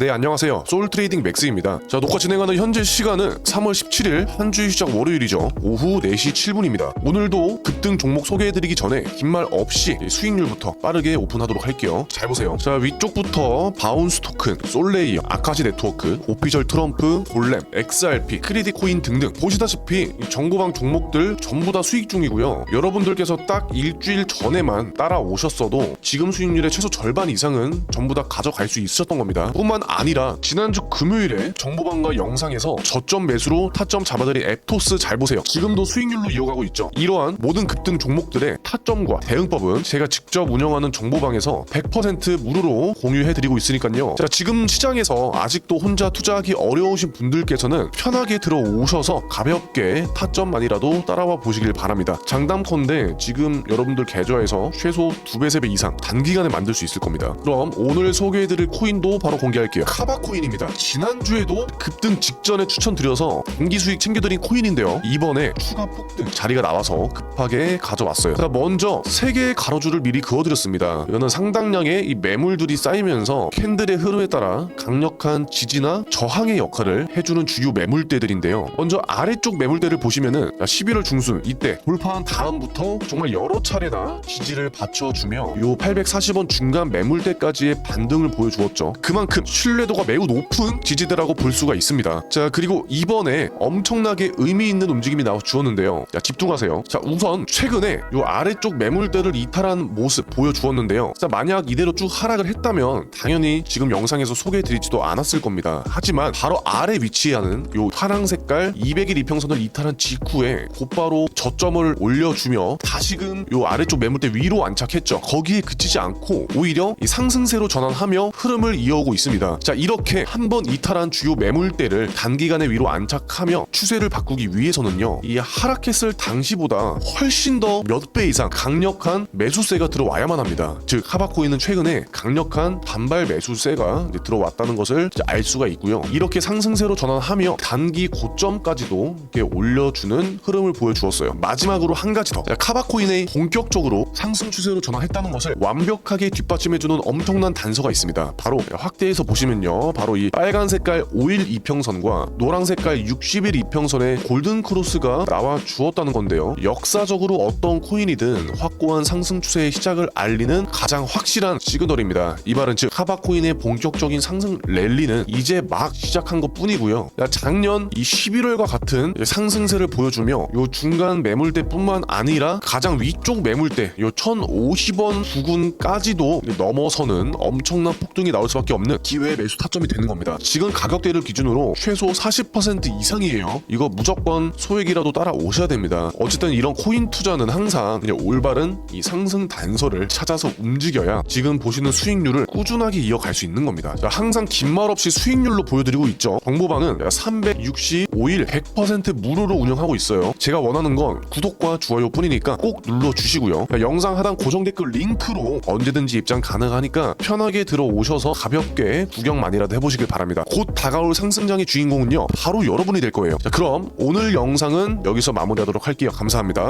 네 안녕하세요. 소울트레이딩 맥스입니다. 자 녹화 진행하는 현재 시간은 3월 17일 한 주일 시작 월요일이죠. 오후 4시 7분입니다. 오늘도 급등 종목 소개해드리기 전에 긴 말 없이 수익률부터 빠르게 오픈하도록 할게요. 잘 보세요. 자 위쪽부터 바운스 토큰 솔레이어 아카시 네트워크 오피셜 트럼프 골렘 XRP 크리디 코인 등등 보시다시피 이 정보방 종목들 전부 다 수익 중이고요. 여러분들께서 딱 일주일 전에만 따라오셨어도 지금 수익률의 최소 절반 이상은 전부 다 가져갈 수 있었던 겁니다. 뿐만 아니라 지난주 금요일에 정보방과 영상에서 저점 매수로 타점 잡아들인 앱토스 잘 보세요. 지금도 수익률로 이어가고 있죠. 이러한 모든 급등 종목들의 타점과 대응법은 제가 직접 운영하는 정보방에서 100% 무료로 공유해드리고 있으니까요. 자 지금 시장에서 아직도 혼자 투자하기 어려우신 분들께서는 편하게 들어오셔서 가볍게 타점만이라도 따라와 보시길 바랍니다. 장담컨대 지금 여러분들 계좌에서 최소 2배, 3배 이상 단기간에 만들 수 있을 겁니다. 그럼 오늘 소개해드릴 코인도 바로 공개할게요. 카바코인입니다. 지난주에도 급등 직전에 추천드려서 단기 수익 챙겨드린 코인인데요. 이번에 추가 폭등 자리가 나와서 급하게 가져왔어요. 자, 먼저 세 개의 가로줄을 미리 그어드렸습니다. 이거는 상당량의 이 매물들이 쌓이면서 캔들의 흐름에 따라 강력한 지지나 저항의 역할을 해주는 주요 매물대들인데요. 먼저 아래쪽 매물대를 보시면은 11월 중순 이때 돌파한 다음부터 정말 여러 차례나 지지를 받쳐주며 요 840원 중간 매물대까지의 반등을 보여주었죠. 그만큼 신뢰도가 매우 높은 지지대라고 볼 수가 있습니다. 자 그리고 이번에 엄청나게 의미 있는 움직임이 나와 주었는데요. 자 집중하세요. 자 우선 최근에 요 아래쪽 매물대를 이탈한 모습 보여주었는데요. 자 만약 이대로 쭉 하락을 했다면 당연히 지금 영상에서 소개해드리지도 않았을 겁니다. 하지만 바로 아래 위치하는 요 파랑 색깔 200일 이평선을 이탈한 직후에 곧바로 저점을 올려주며 다시금 요 아래쪽 매물대 위로 안착했죠. 거기에 그치지 않고 오히려 이 상승세로 전환하며 흐름을 이어오고 있습니다. 자 이렇게 한 번 이탈한 주요 매물대를 단기간에 위로 안착하며 추세를 바꾸기 위해서는요 이 하락했을 당시보다 훨씬 더 몇 배 이상 강력한 매수세가 들어와야만 합니다. 즉 하바코인은 최근에 강력한 반발 매수세가 들어왔다는 것을 알 수가 있고요. 이렇게 상승세로 전환하며 단기 고점까지도 이렇게 올려주는 흐름을 보여주었어요. 마지막으로 한 가지 더 자, 카바코인의 본격적으로 상승 추세로 전환했다는 것을 완벽하게 뒷받침해주는 엄청난 단서가 있습니다. 바로 확대해서 보시면 요, 바로 이 빨간 색깔 5일 이평선과 노랑 색깔 60일 이평선의 골든 크로스가 나와 주었다는 건데요. 역사적으로 어떤 코인이든 확고한 상승 추세의 시작을 알리는 가장 확실한 시그널입니다. 이 말은 즉 카바 코인의 본격적인 상승 랠리는 이제 막 시작한 것 뿐이고요. 작년 이 11월과 같은 상승세를 보여주며 요 중간 매물대뿐만 아니라 가장 위쪽 매물대 요 1,050원 부근까지도 넘어서는 엄청난 폭등이 나올 수밖에 없는 기회 의 매수 타점이 되는 겁니다. 지금 가격대를 기준으로 최소 40% 이상이에요. 이거 무조건 소액이라도 따라오셔야 됩니다. 어쨌든 이런 코인 투자는 항상 그냥 올바른 이 상승 단서를 찾아서 움직여야 지금 보시는 수익률을 꾸준하게 이어갈 수 있는 겁니다. 자, 항상 긴 말 없이 수익률로 보여드리고 있죠. 정보방은 365일 100% 무료로 운영하고 있어요. 제가 원하는 건 구독과 좋아요 뿐이니까 꼭 눌러주시고요. 영상 하단 고정 댓글 링크로 언제든지 입장 가능하니까 편하게 들어오셔서 가볍게 구경만이라도 해보시길 바랍니다. 곧 다가올 상승장의 주인공은요 바로 여러분이 될 거예요. 자, 그럼 오늘 영상은 여기서 마무리하도록 할게요. 감사합니다.